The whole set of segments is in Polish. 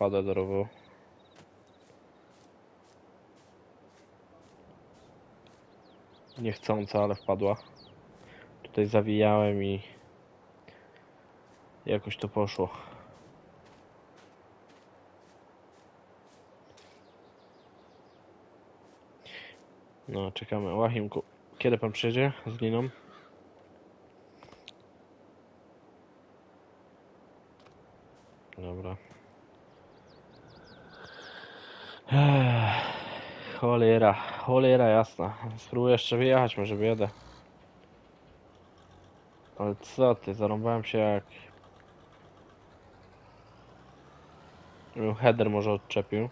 wpadła do rowu. Niechcąco, ale wpadła. Tutaj zawijałem i jakoś to poszło. No, czekamy. Łachimku, kiedy pan przyjedzie z liną? Dobra. Ech, cholera, cholera jasna. Spróbuję jeszcze wyjechać, może wyjadę. Ale co ty, zarąbałem się jak... Bym Header może odczepił.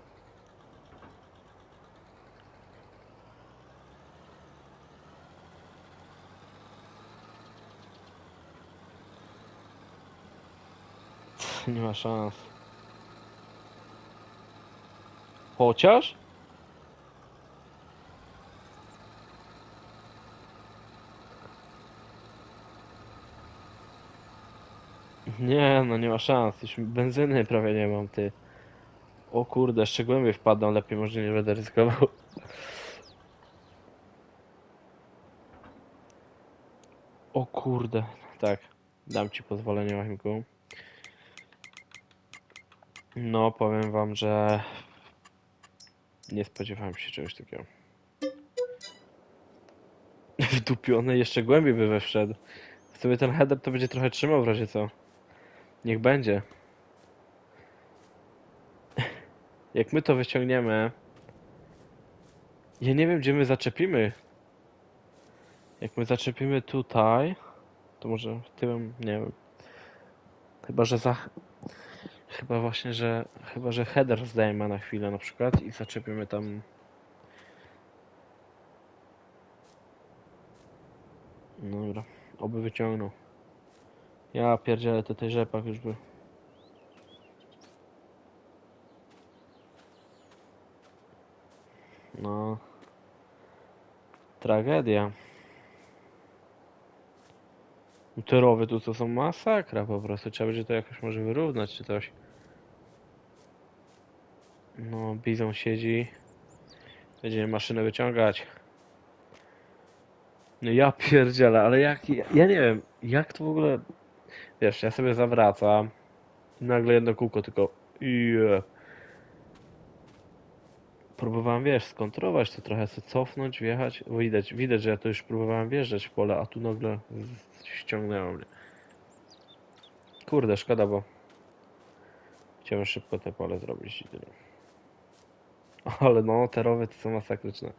Nie ma szans. Chociaż? Nie, no nie ma szans. Już benzyny prawie nie mam, ty. O kurde, jeszcze głębiej wpadną, lepiej może nie będę ryzykował. O kurde, tak. Dam ci pozwolenie, Machimku. No, powiem wam, że nie spodziewałem się czegoś takiego. Wdupiony jeszcze głębiej by we wszedł. W sumie ten header to będzie trochę trzymał w razie co. Niech będzie. Jak my to wyciągniemy... Ja nie wiem, gdzie my zaczepimy. Jak my zaczepimy tutaj, to może tyłem, nie wiem. Chyba, że za... Chyba właśnie, że... Chyba, że header zdejmę na chwilę na przykład i zaczepimy tam... Dobra, oby wyciągnął. Ja pierdzielę, to tej rzepak już by... No... Tragedia. Te rowy tu to są masakra po prostu. Trzeba będzie to jakoś może wyrównać czy coś. No, bizon siedzi. Będziemy maszynę wyciągać. No ja pierdzielę, ale jak... Ja, nie wiem, jak to w ogóle... Wiesz, ja sobie zawracam. Nagle jedno kółko tylko... Je. Próbowałem, wiesz, skontrować to trochę, sobie cofnąć, wjechać. Bo widać, widać, że ja to już próbowałem wjeżdżać w pole, a tu nagle ściągnęło mnie. Kurde, szkoda, bo chciałem szybko te pole zrobić i tyle. Ale no, te rowy to są masakryczne.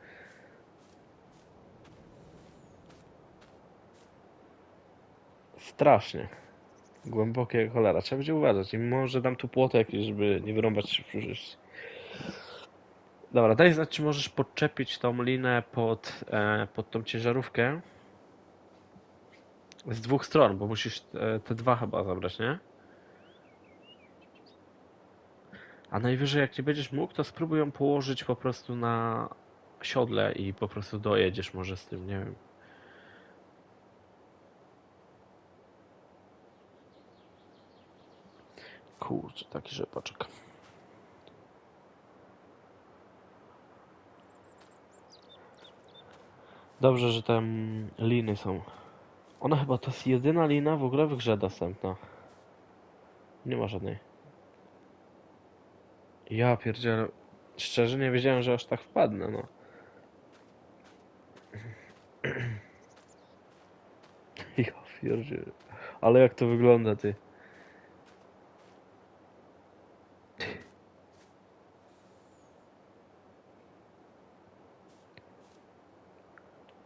Strasznie. Głębokie cholera. Trzeba będzie uważać. I może dam tu płoty jakieś, żeby nie wyrąbać się w przyszłości. Dobra, daj znać, czy możesz podczepić tą linę pod, e, pod tą ciężarówkę. Z dwóch stron, bo musisz e, te dwa chyba zabrać, nie? A najwyżej jak nie będziesz mógł, to spróbuj ją położyć po prostu na siodle i po prostu dojedziesz może z tym, nie wiem. Kurczę, taki rzepaczek. Dobrze, że tam liny są. Ona chyba to jest jedyna lina w ogóle w grze dostępna. Nie ma żadnej. Ja pierdzielę. Szczerze nie wiedziałem, że aż tak wpadnę, no. Ja pierdzielę. Ale jak to wygląda, ty.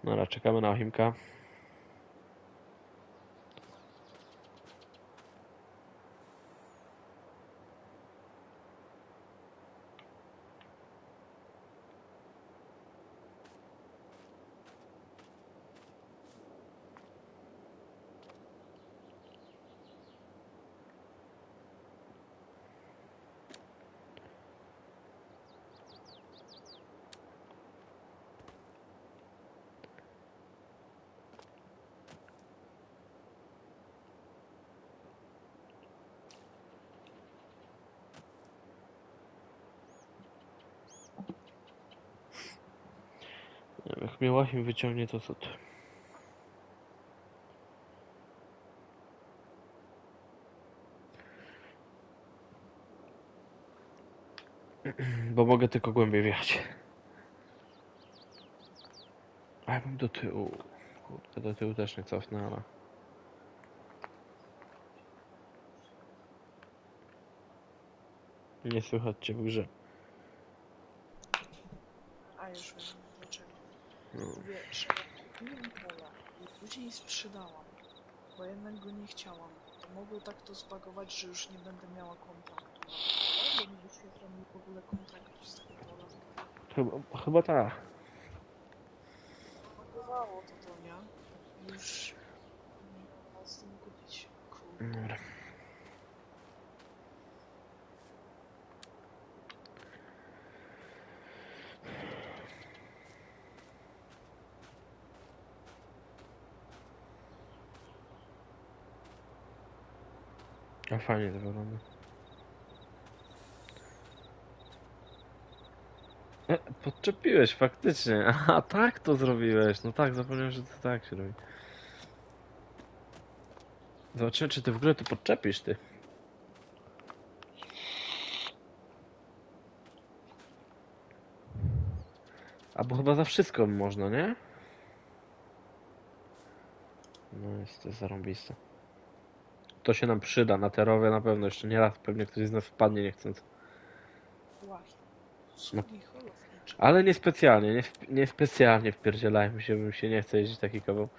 Dobra, czekamy na Ochimka. Jak mnie Łachim wyciągnie, to ty? Bo mogę tylko głębiej wjechać. A ja bym do tyłu. Kurde, do tyłu też nie cofnę, ale... Nie słychać cię w grze. A już wiem. Wiesz, kupiłem pola i później sprzedałam, bo jednak go nie chciałam. To mogło tak to zbagować, że już nie będę miała kontaktu. Albo nie wyświetla mi w ogóle kontaktu z tego pola. Chyba, chyba tak. Bagowało to to, nie? Już nie z tym kupić. Kurde. A fajnie to wygląda. E, podczepiłeś faktycznie. Aha, tak to zrobiłeś. No tak, zapomniałem, że to tak się robi. Zobaczymy, czy ty w ogóle to podczepisz, ty. Albo chyba za wszystko można, nie? No jest to zarąbiste. To się nam przyda na terowie na pewno. Jeszcze nie raz pewnie ktoś z nas wpadnie niechcąc. Holownicze. Ale niespecjalnie, nie, w- nie specjalnie wpierdzielałem się, bym się nie chce jeździć taki kawał.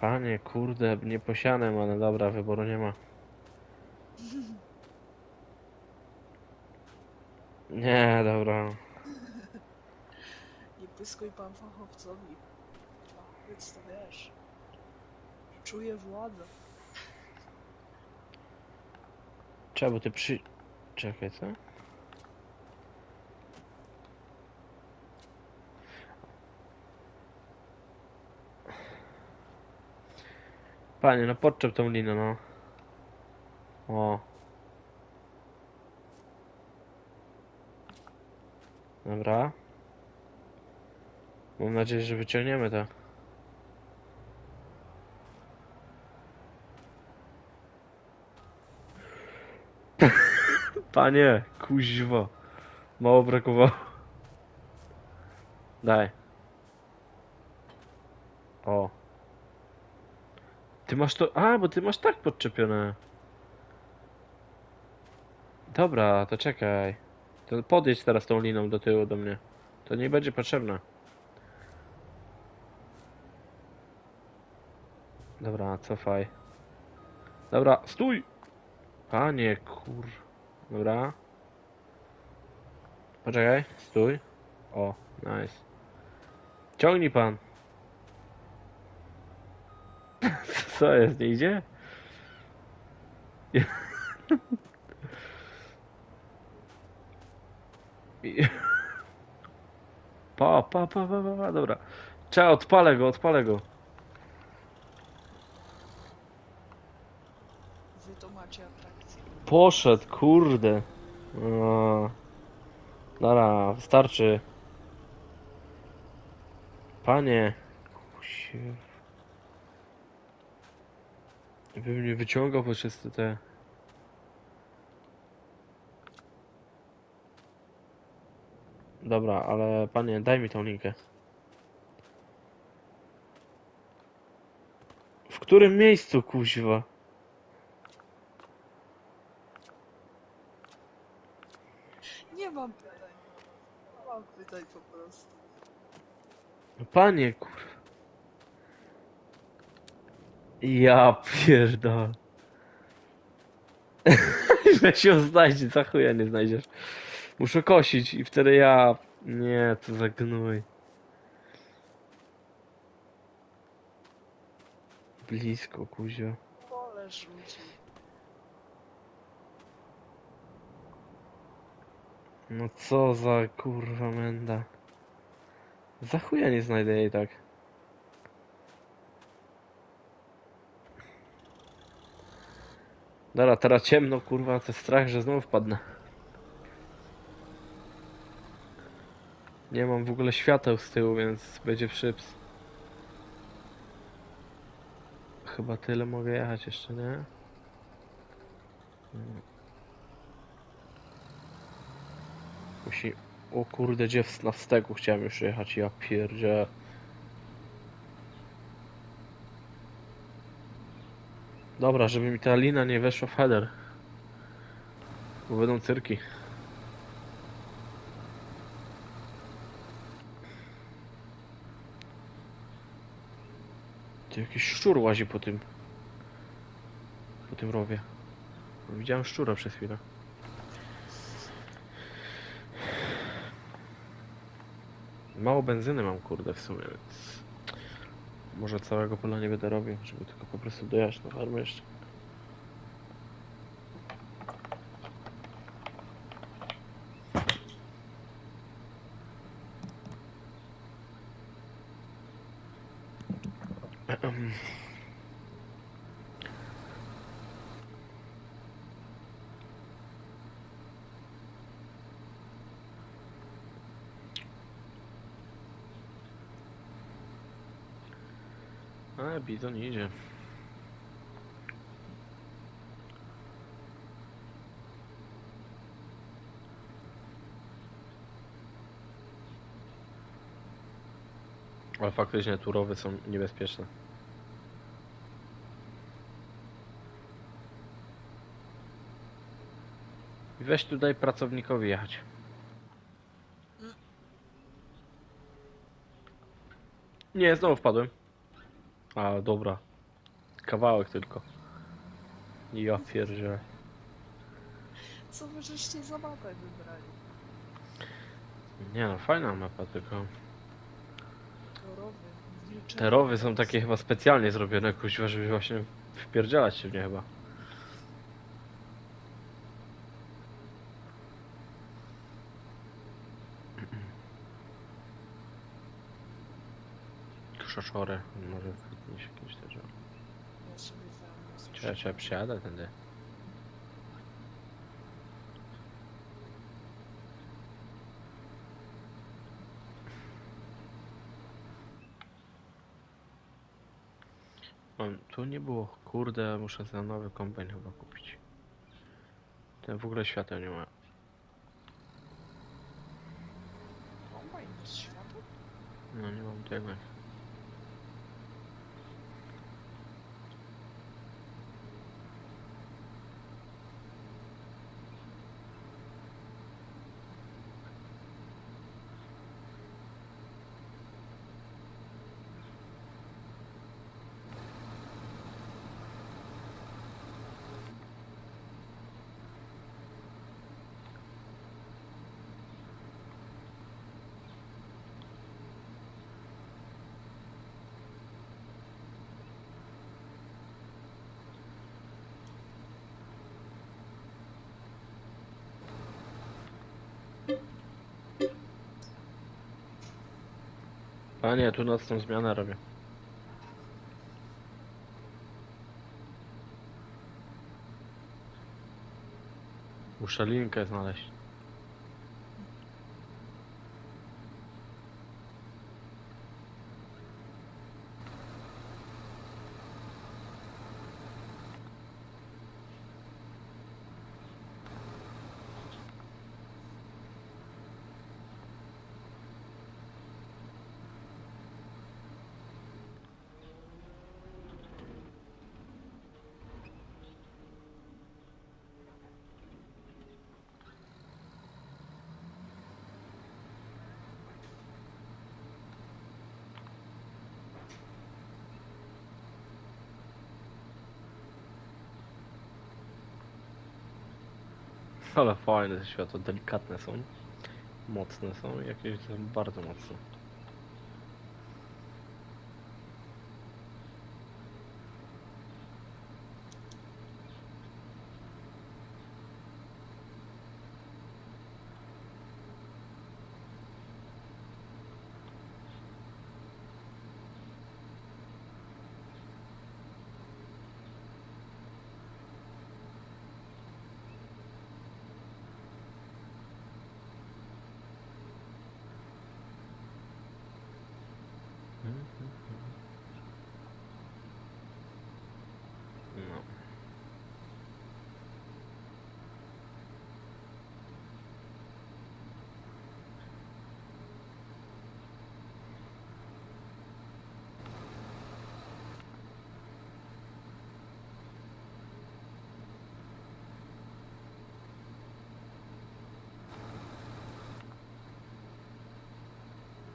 Panie, kurde, nie posianem, ale dobra, wyboru nie ma. Nie, dobra. Nie pyskuj pan fachowcowi. Fachowiec to wiesz. Czuje władzę. Trzeba, bo ty przy... Czekaj, co? Panie, no podczep tą linę, no. O. Dobra. Mam nadzieję, że wyciągniemy to. Panie, kuźwa. Mało brakowało. Daj. O. Ty masz to... A, bo ty masz tak podczepione. Dobra, to czekaj. To podjedź teraz tą liną do tyłu do mnie. To nie będzie potrzebne. Dobra, cofaj. Dobra, stój! Panie, kur... Dobra. Poczekaj, stój. O, nice. Ciągnij pan. Co jest, nie idzie? Pa, pa, pa, pa, pa, pa, dobra. Trzeba, odpalę go, odpalę go. Macie atrakcję. Poszedł, kurde. O. Dobra, wystarczy. Panie. Kusie. Bym nie wyciągał poprzez te- te... Dobra, ale panie, daj mi tą linkę. W którym miejscu, kuźwa? Nie mam pytań. Nie mam pytań po prostu. No Panie, kur... Ja pierdol. Weź ją znajdzie, za chuja nie znajdziesz. Muszę kosić i wtedy ja... Nie, to za gnój. Blisko, kuzio. Pole rzuci. No co za kurwa menda. Za chuja nie znajdę jej tak. Dobra, teraz ciemno, kurwa, to strach, że znowu wpadnę. Nie mam w ogóle świateł z tyłu, więc będzie przyps. Chyba tyle mogę jechać jeszcze, nie? Mm. Musi... O kurde, gdzie w- na wstegu chciałem już jechać, ja pierdzie. Dobra, żeby mi ta lina nie weszła w header. Bo będą cyrki. Tu jakiś szczur łazi po tym. Po tym rowie. Widziałem szczura przez chwilę. Mało benzyny mam, kurde, w sumie, więc... Może całego pola nie będę robił, żeby tylko po prostu dojechać na farmę jeszcze. A, bizon idzie. Ale faktycznie turowy są niebezpieczne. I Weź tutaj pracownikowi jechać. Nie, znowu wpadłem. A, dobra. Kawałek tylko. Ja pierdzielę. Co wy żeście za mapę wybrali? Nie no, fajna mapa, tylko... Torowy, wilczy. Te rowy są takie chyba specjalnie zrobione, kuźwa, żeby właśnie wpierdzielać się w nie chyba. Krzeszory, może wkrytnie jakieś te drzewo. Ja sobie wezmę. Trzeba, trzeba przyjadę tędy. Mam, tu nie było, kurde, muszę za nowy kombajn chyba kupić. Ten w ogóle świateł nie ma. Światła? No nie mam tego. A nie, tu nocną zmianę robię. Muszę linkę znaleźć. Ale fajne te światła, delikatne są. Mocne są, jakieś bardzo mocne.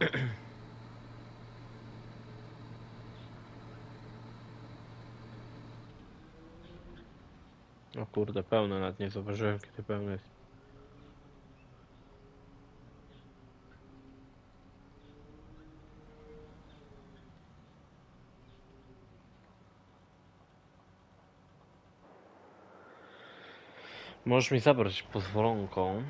O kurde, pełne, nawet nie zauważyłem kiedy pełne jest. Możesz mi zabrać pozwolonką.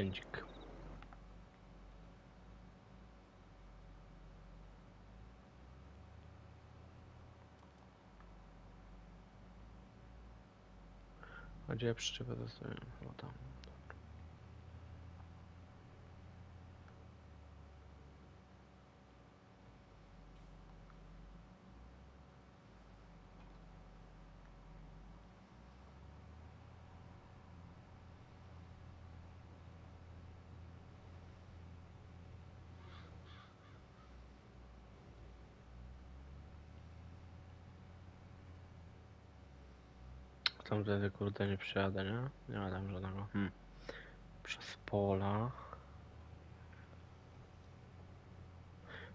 Fędzik. A gdzie ja przyczepę zostawiam? O tam. Tam wtedy kurde nie przyjadę, nie? Nie ma tam żadnego. Hmm. Przez pola.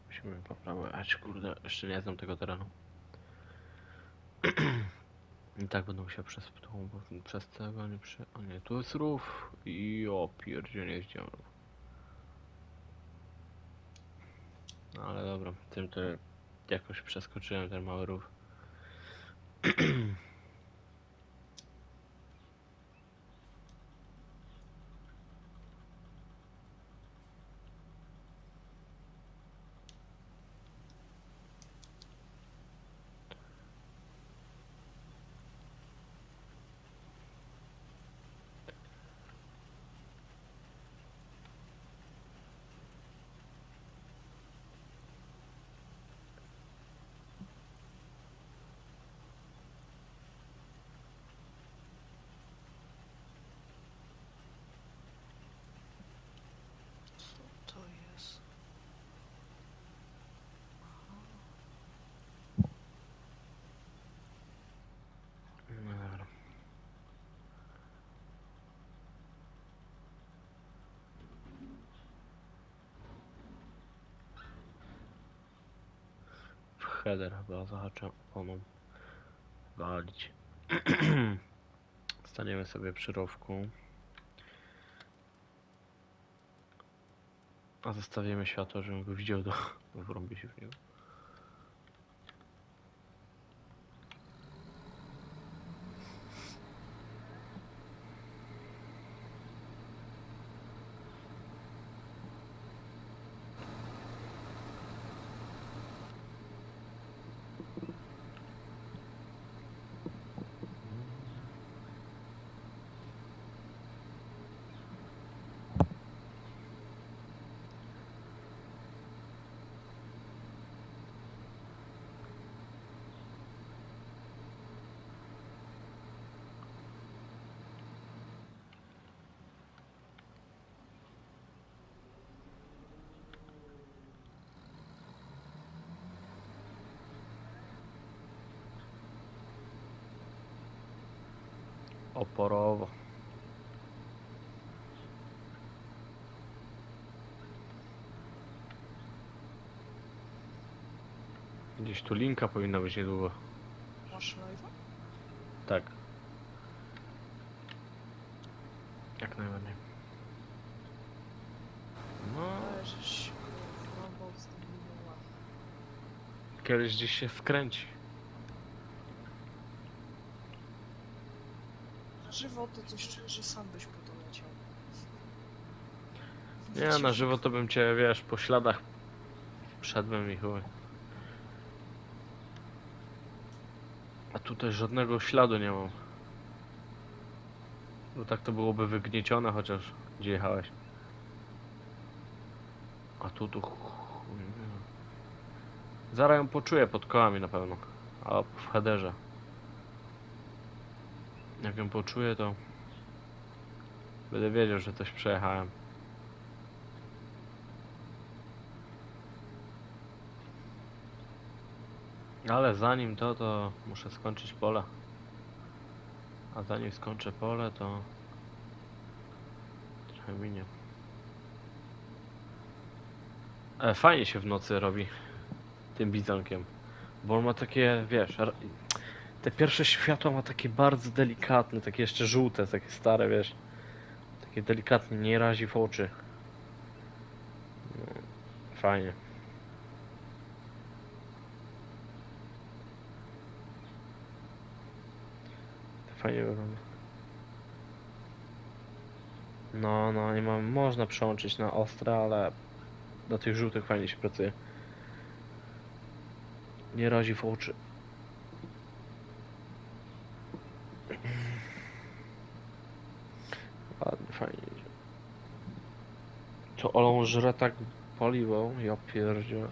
Musimy poprawiać, kurde, jeszcze nie znam tego terenu. I tak będę musiał przez tą, bo przez tego nie przy... O nie, tu jest rów i o pierdzie nie jeździłem. No ale dobra, tym to jakoś przeskoczyłem ten mały rów. Co to jest? No dobra. W header chyba zahaczę oponą walić. Staniemy sobie przy rowku. A zostawimy światło, żebym go widział do... Wrąbię się w niego. Oporowo. Gdzieś tu linka powinna być niedługo. Masz live'a? Tak. Jak najbardziej. No, kiedyś gdzieś się wkręci. Na żywo to coś czuję, że sam byś po to leciał. Nie, na żywo to bym cię, wiesz, po śladach szedłem i chuj. A tutaj żadnego śladu nie mam. Bo tak to byłoby wygniecione, chociaż gdzie jechałeś. A tu tu chuj. Zaraz ją poczuję pod kołami na pewno. A w headerze. Jak ją poczuję, to będę wiedział, że coś przejechałem. Ale zanim to, to muszę skończyć pola. A zanim skończę pole, to trochę minie. E, fajnie się w nocy robi tym bizonkiem. Bo on ma takie, wiesz, te pierwsze światła ma takie bardzo delikatne, takie jeszcze żółte, takie stare, wiesz. Takie delikatnie, nie razi w oczy. No, fajnie. Fajnie wygląda. No, no i mam, można przełączyć na ostre, ale do tych żółtych fajnie się pracuje. Nie razi w oczy. Ładnie, fajnie idzie. To olą żre tak paliwo, ja pierdzielę.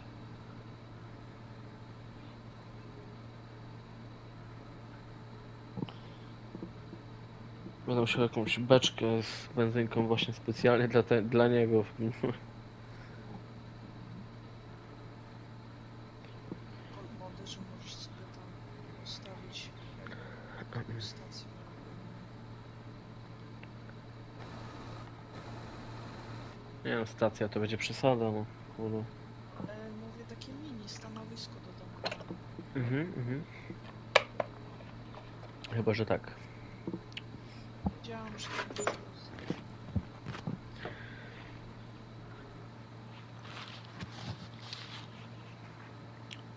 Będę musiał jakąś beczkę z benzynką właśnie specjalnie dla, te, dla niego. Pod mody, że możesz sobie tam ustawić jakąś stację. Nie wiem, stacja to będzie przesada, no. Kurde. Ale mówię takie mini stanowisko do domu. Mhm, mhm. Chyba, że tak. Wiedziałam, że to.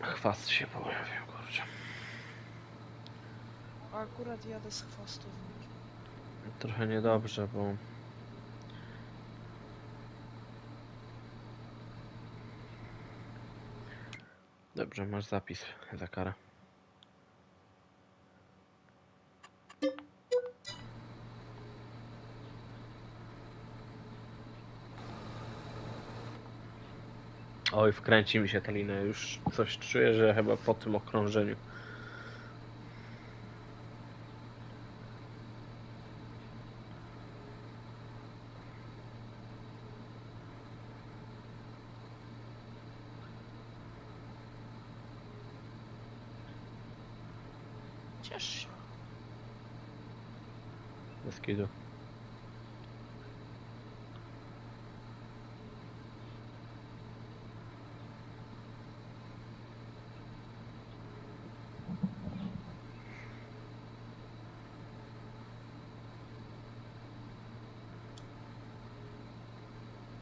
Chwast się pojawił, kurczę. A akurat jadę z chwastownikiem. Trochę niedobrze, bo... Dobrze, masz zapis za karę. Oj, wkręci mi się ta linia. Już coś czuję, że chyba po tym okrążeniu. kiidu